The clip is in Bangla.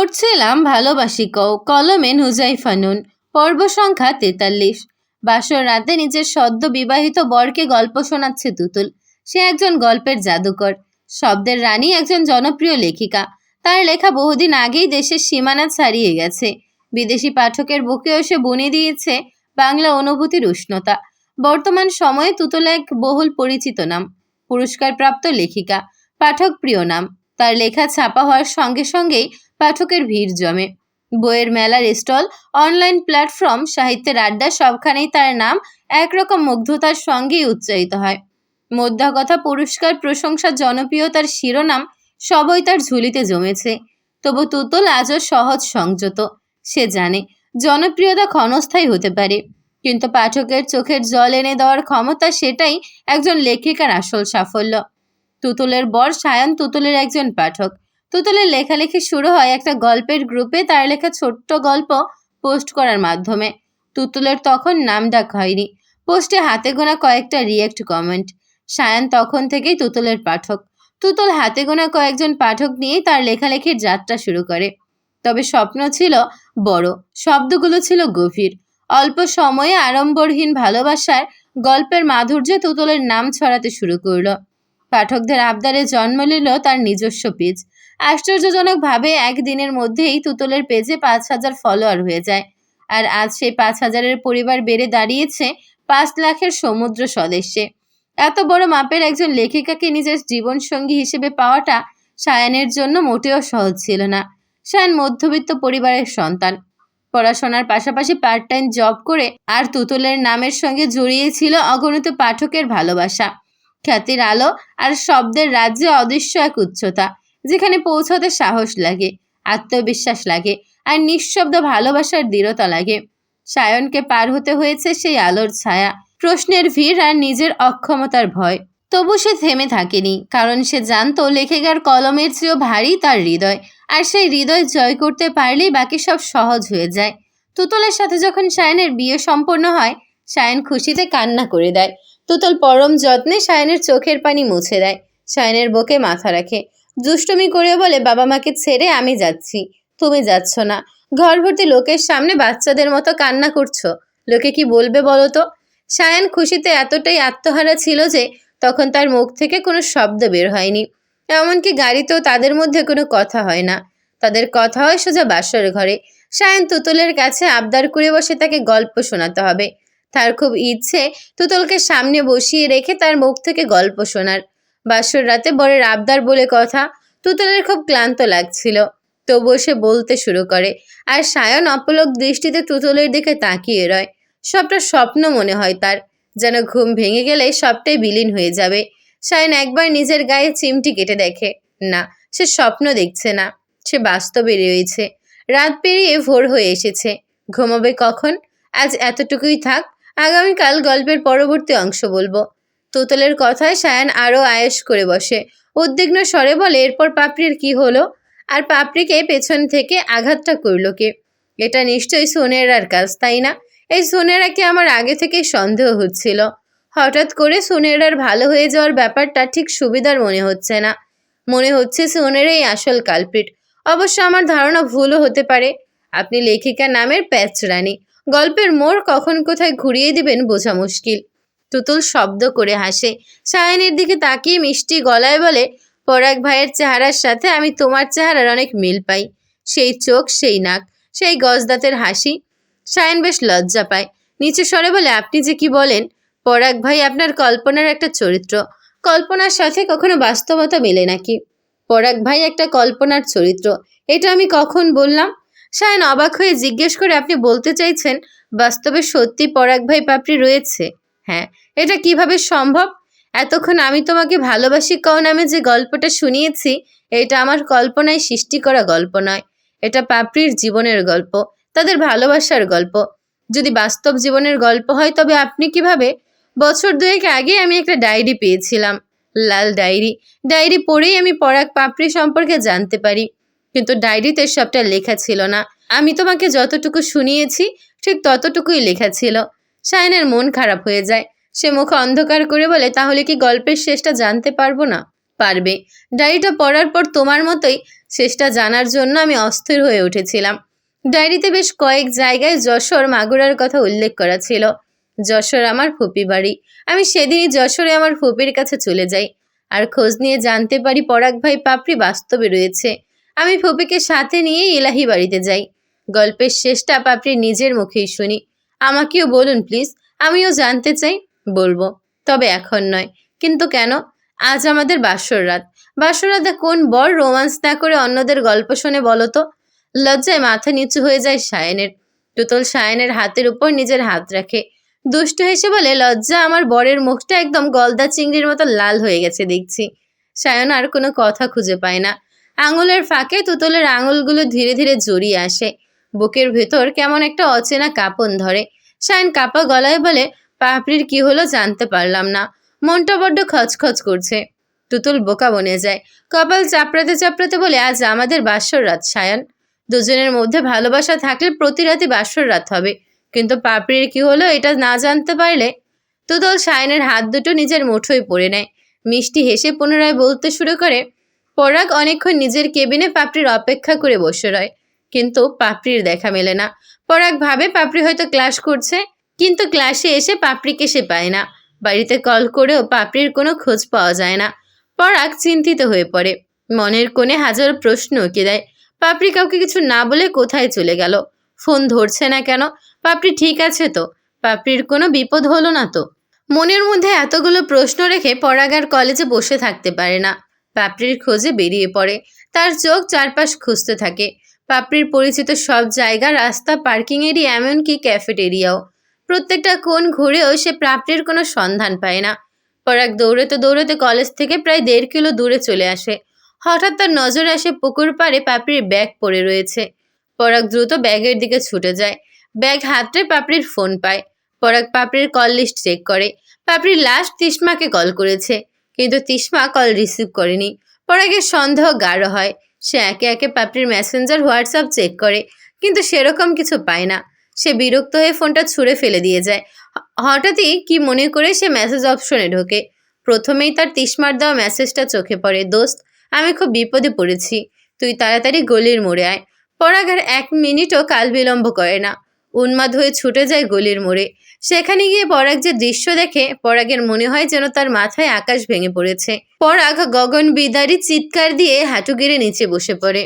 পড়ছিলাম ভালোবাসি কও কলমে নুজাইফা নুন পর্ব সংখ্যা তেতাল্লিশ। বাসর রাতে নিজের সদ্য বিবাহিত বরকে গল্প শোনাচ্ছে তুতুল সে একজন গল্পের জাদুকর। শব্দের রানী একজন জনপ্রিয় লেখিকা। তার লেখা বহুদিন আগেই দেশের সীমানা ছাড়িয়ে গেছে। বিদেশি পাঠকের বুকেও সে বুনে দিয়েছে বাংলা অনুভূতির উষ্ণতা। বর্তমান সময়ে তুতুল এক বহুল পরিচিত নাম। পুরস্কারপ্রাপ্ত লেখিকা, পাঠক প্রিয় নাম। তার লেখা ছাপা হওয়ার সঙ্গে সঙ্গেই পাঠকের ভিড় জমে। বইয়ের মেলার স্টল, অনলাইন প্ল্যাটফর্ম, সাহিত্যের আড্ডা সবখানেই তার নাম একরকম মুগ্ধতার সঙ্গেই উচ্চারিত হয়। মধ্যাকথা পুরস্কার প্রশংসা জনপ্রিয়তার শিরোনাম সবই তার ঝুলিতে জমেছে। তবু তুতুল আজও সহজ সংযত, সে জানে জনপ্রিয়তা ক্ষণস্থায়ী হতে পারে। কিন্তু পাঠকের চোখের জল এনে দেওয়ার ক্ষমতা সেটাই একজন লেখিকার আসল সাফল্য। তুতুলের বর সায়ন তুতুলের একজন পাঠক। তুতুলের লেখালেখি শুরু হয় একটা গল্পের গ্রুপে, তার লেখা ছোট্ট গল্প পোস্ট করার মাধ্যমে। তুতুলের তখন নাম ডাক হয়নি। পোস্টে হাতে গোনা কয়েকটা রিয়েক্ট কমেন্ট। সায়ন তখন থেকেই তুতুলের পাঠক। তুতুল হাতে গোনা কয়েকজন পাঠক নিয়েই তার লেখালেখির যাত্রা শুরু করে। তবে স্বপ্ন ছিল বড়, শব্দগুলো ছিল গভীর। অল্প সময়ে আড়ম্বরহীন ভালোবাসার গল্পের মাধুর্য তুতুলের নাম ছড়াতে শুরু করল। পাঠকদের আবদারে জন্ম নিল তার নিজস্ব পেজ। আশ্চর্যজনকভাবে একদিনের মধ্যেই তুতুলের পেজে পাঁচ হাজার ফলোয়ার হয়ে যায়। আর আজ সেই পাঁচ হাজারের পরিবার বেড়ে দাঁড়িয়েছে পাঁচ লাখের সমুদ্র সদস্যে এত বড় মাপের একজন লেখিকাকে নিজের জীবনসঙ্গী হিসেবে পাওয়াটা সায়ানের জন্য মোটেও সহজ ছিল না। সায়ান মধ্যবিত্ত পরিবারের সন্তান। পড়াশোনার পাশাপাশি পার্ট টাইম জব করে আর তুতুলের নামের সঙ্গে জড়িয়েছিল অগণিত পাঠকের ভালোবাসা। খ্যাতির আলো আর শব্দের রাজ্যে অদৃশ্য এক উচ্চতা, যেখানে পৌঁছতে সাহস লাগে, আত্মবিশ্বাস লাগে আর নিঃশব্দ ভালোবাসার দৃঢ়তা লাগে। সায়নকে পার হতে হয়েছে সেই আলোর ছায়া, প্রশ্নের ভিড় আর নিজের অক্ষমতার ভয়। তবু সে থেমে থাকেনি, কারণ সে জানতো লেখিকার কলমের চেয়েও ভারী তার হৃদয়, আর সেই হৃদয় জয় করতে পারলেই বাকি সব সহজ হয়ে যায়। তুতলের সাথে যখন সায়নের বিয়ে সম্পন্ন হয়, সায়ন খুশিতে কান্না করে দেয় তুতল পরম যত্নে সায়নের চোখের পানি মুছে দেয়। সায়নের বুকে মাথা রাখে। দুষ্টুমি করে বলে, বাবা মাকে ছেড়ে আমি যাচ্ছি। তুমি যাচ্ছ না। ঘর ভর্তি লোকের সামনে বাচ্চাদের মতো কান্না করছ। লোকে কি বলবে বলো তো? সায়ান খুশিতে এতটাই আত্মহারা ছিল যে তখন তার মুখ থেকে কোনো শব্দ বের হয়নি। এমনকি গাড়িতেও তাদের মধ্যে কোনো কথা হয় না। তাদের কথা হয় সোজা বাসর ঘরে। সায়ন তুতুলের কাছে আবদার করে বসে তাকে গল্প শোনাতে হবে। তার খুব ইচ্ছে তুতুলকে সামনে বসিয়ে রেখে তার মুখ থেকে গল্প শোনার। বাসর রাতে বরের আবদার বলে কথা তুতুলের খুব ক্লান্ত লাগছিল। তবুও সে বলতে শুরু করে, আর সায়ন অপলক দৃষ্টিতে তুতুলের দিকে তাকিয়ে রয়। সবটা স্বপ্ন মনে হয় তার। যেন ঘুম ভেঙে গেলে সবটাই বিলীন হয়ে যাবে। সায়ন একবার নিজের গায়ে চিমটি কেটে দেখে, না, সে স্বপ্ন দেখছে না, সে বাস্তবে রয়েছে। রাত পেরিয়ে ভোর হয়ে এসেছে। ঘুমাবে কখন? আজ এতটুকুই থাক আগামীকাল গল্পের পরবর্তী অংশ বলব। তোতলের কথায় সায়ান আরও আয়েস করে বসে। উদ্বিগ্ন স্বরে বলে, এরপর পাপড়ির কি হলো? আর পাপড়িকে পেছন থেকে আঘাতটা করল কে? এটা নিশ্চয়ই সোনেরার কাজ, তাই না? এই সোনেরাকে আমার আগে থেকেই সন্দেহ হচ্ছিল? হঠাৎ করে সোনেরার ভালো হয়ে যাওয়ার ব্যাপারটা ঠিক সুবিধার মনে হচ্ছে না। মনে হচ্ছে সোনেরাই আসল কালপিট। অবশ্য আমার ধারণা ভুলও হতে পারে। আপনি লেখিকা নামের প্যাচ রানী। গল্পের মোড় কখন কোথায় ঘুরিয়ে দিবেন বোঝা মুশকিল। তুতুল শব্দ করে হাসে। সায়নের দিকে তাকিয়ে মিষ্টি গলায় বলে, পরাগ ভাইয়ের চেহারার সাথে আমি তোমার চেহারার অনেক মিল পাই। সেই চোখ, সেই নাক, সেই গজদাতের হাসি। সায়ন বেশ লজ্জা পায়। নিচু স্বরে বলে, আপনি যে কি বলেন? পরাগ ভাই আপনার কল্পনার একটা চরিত্র। কল্পনার সাথে কখনো বাস্তবতা মেলে নাকি? পরাগ ভাই একটা কল্পনার চরিত্র। এটা আমি কখন বললাম? সায়ন অবাক হয়ে জিজ্ঞেস করে, আপনি বলতে চাইছেন বাস্তবে সত্যি পরাগ ভাই পাপড়ি রয়েছে? হ্যাঁ এটা কীভাবে সম্ভব? এতক্ষণ আমি তোমাকে ভালোবাসি কও নামে যে গল্পটা শুনিয়েছি, এটা আমার কল্পনায় সৃষ্টি করা গল্প নয়। এটা পাপড়ির জীবনের গল্প, তাদের ভালোবাসার গল্প। যদি বাস্তব জীবনের গল্প হয়, তবে আপনি কীভাবে? বছর দুয়েক আগে আমি একটা ডায়েরি পেয়েছিলাম, লাল ডায়েরি। ডায়েরি পড়েই আমি পরাগ পাপড়ি সম্পর্কে জানতে পারি। কিন্তু ডায়েরিতে সবটা লেখা ছিল না। আমি তোমাকে যতটুকু শুনিয়েছি, ঠিক ততটুকুই লেখা ছিল। সায়নের মন খারাপ হয়ে যায়। সে মুখ অন্ধকার করে বলে, তাহলে কি গল্পের শেষটা জানতে পারব না? পারবে। ডায়েরিটা পড়ার পর তোমার মতোই শেষটা জানার জন্য আমি অস্থির হয়ে উঠেছিলাম। ডায়েরিতে বেশ কয়েক জায়গায় যশোর মাগুরার কথা উল্লেখ করা ছিল। যশোর আমার ফুপি বাড়ি। আমি সেদিনই যশোরে আমার ফুপির কাছে চলে যাই। আর খোঁজ নিয়ে জানতে পারি পরাগ ভাই পাপড়ি বাস্তবে রয়েছে। আমি ফুপিকে সাথে নিয়ে ইলাহি বাড়িতে যাই। গল্পের শেষটা পাপড়ি নিজের মুখেই শুনি। আমাকেও বলুন প্লিজ, আমিও জানতে চাই, বলব। তবে এখন নয়। কিন্তু কেন? আজ আমাদের বাসর রাত। বাসর রাতে কোন বর রোমান্স না করে অন্যদের গল্প শুনে বলো তো? লজ্জায় মাথা নিচু হয়ে যায় সায়নের। টুতল সায়নের হাতের উপর নিজের হাত রাখে। দুষ্ট হেসে বলে, লজ্জা, আমার বরের মুখটা একদম গলদা চিংড়ির মতো লাল হয়ে গেছে, দেখছি। সায়ন আর কোনো কথা খুঁজে পায় না। আঙুলের ফাঁকে তুতলের আঙুলগুলো ধীরে ধীরে জড়িয়ে আসে। বুকের ভেতর কেমন একটা অচেনা কাঁপন ধরে। সায়ন কাপা গলায় বলে পাপড়ির কি হলো জানতে পারলাম না। মনটা বড্ড খচখচ করছে। তুতুল বোকা বনে যায়। কপাল চাপড়াতে চাপড়াতে বলে, আজ আমাদের বাসর রাত সায়ন দুজনের মধ্যে ভালোবাসা থাকলে প্রতি রাতে বাসর রাত হবে। কিন্তু পাপড়ির কি হলো এটা না জানতে পারলে? তুতল সায়নের হাত দুটো নিজের মুঠোয় পড়ে নেয়। মিষ্টি হেসে পুনরায় বলতে শুরু করে পরাগ অনেকক্ষণ নিজের কেবিনে পাপড়ির অপেক্ষা করে বসে রয়। কিন্তু পাপড়ির দেখা মেলে না। পরাগ ভাবে পাপড়ি হয়তো ক্লাস করছে, কিন্তু ক্লাসে এসে পাপড়িকে সে পায় না। বাড়িতে কল করেও পাপড়ির কোনো খোঁজ পাওয়া যায় না। পরাগ চিন্তিত হয়ে পড়ে। মনের কোণে হাজার প্রশ্ন উঁকে দেয়। পাপড়ি কাউকে কিছু না বলে কোথায় চলে গেল? ফোন ধরছে না কেন? পাপড়ি ঠিক আছে তো? পাপড়ির কোনো বিপদ হলো না তো? মনের মধ্যে এতগুলো প্রশ্ন রেখে পরাগ আর কলেজে বসে থাকতে পারে না। পাপড়ির খোঁজে বেরিয়ে পড়ে। তার চোখ চারপাশ খুঁজতে থাকে। পাপড়ির পরিচিত সব জায়গা, রাস্তা পার্কিং এমনকি ক্যাফেটেরিয়াও। প্রত্যেকটা কোণ ঘুরেও সে প্রাপ্তির কোনো সন্ধান পায় না। পরাগ দৌড়াতে দৌড়াতে কলেজ থেকে প্রায় দেড় কিলো দূরে চলে আসে। হঠাৎ তার নজরে আসে পুকুর পাড়ে পাপড়ির ব্যাগ পড়ে রয়েছে। পরাগ দ্রুত ব্যাগের দিকে ছুটে যায়। ব্যাগ হাতড়ে পাপড়ির ফোন পায়। পরাগ পাপড়ির কল লিস্ট চেক করে। পাপড়ির লাস্ট তিসমাকে কল করেছে। কিন্তু তিসমা কল রিসিভ করেনি। পরাগের সন্দেহ গাঢ় হয়। সে একে একে পাপড়ির মেসেঞ্জার হোয়াটসঅ্যাপ চেক করে, কিন্তু সেরকম কিছু পায় না। সে বিরক্ত হয়ে ফোনটা ছুঁড়ে ফেলে দিয়ে যায়। হঠাৎই কি মনে করে সে মেসেজ অপশনে ঢোকে। প্রথমেই তার তিসমার দেওয়া মেসেজটা চোখে পড়ে। দোস্ত, আমি খুব বিপদে পড়েছি। তুই তাড়াতাড়ি গলির মোড়ে আয়। পরাগ আর এক মিনিটও কাল বিলম্ব করে না। উন্মাদ হয়ে ছুটে যায় গলির মোড়ে। সেখানে গিয়ে পরাগ যে দৃশ্য দেখে, পরাগের মনে হয় যেন তার মাথায় আকাশ ভেঙে পড়েছে। পরাগ গগন বিদারি চিৎকার দিয়ে হাঁটু গিরে নিচে বসে পড়ে।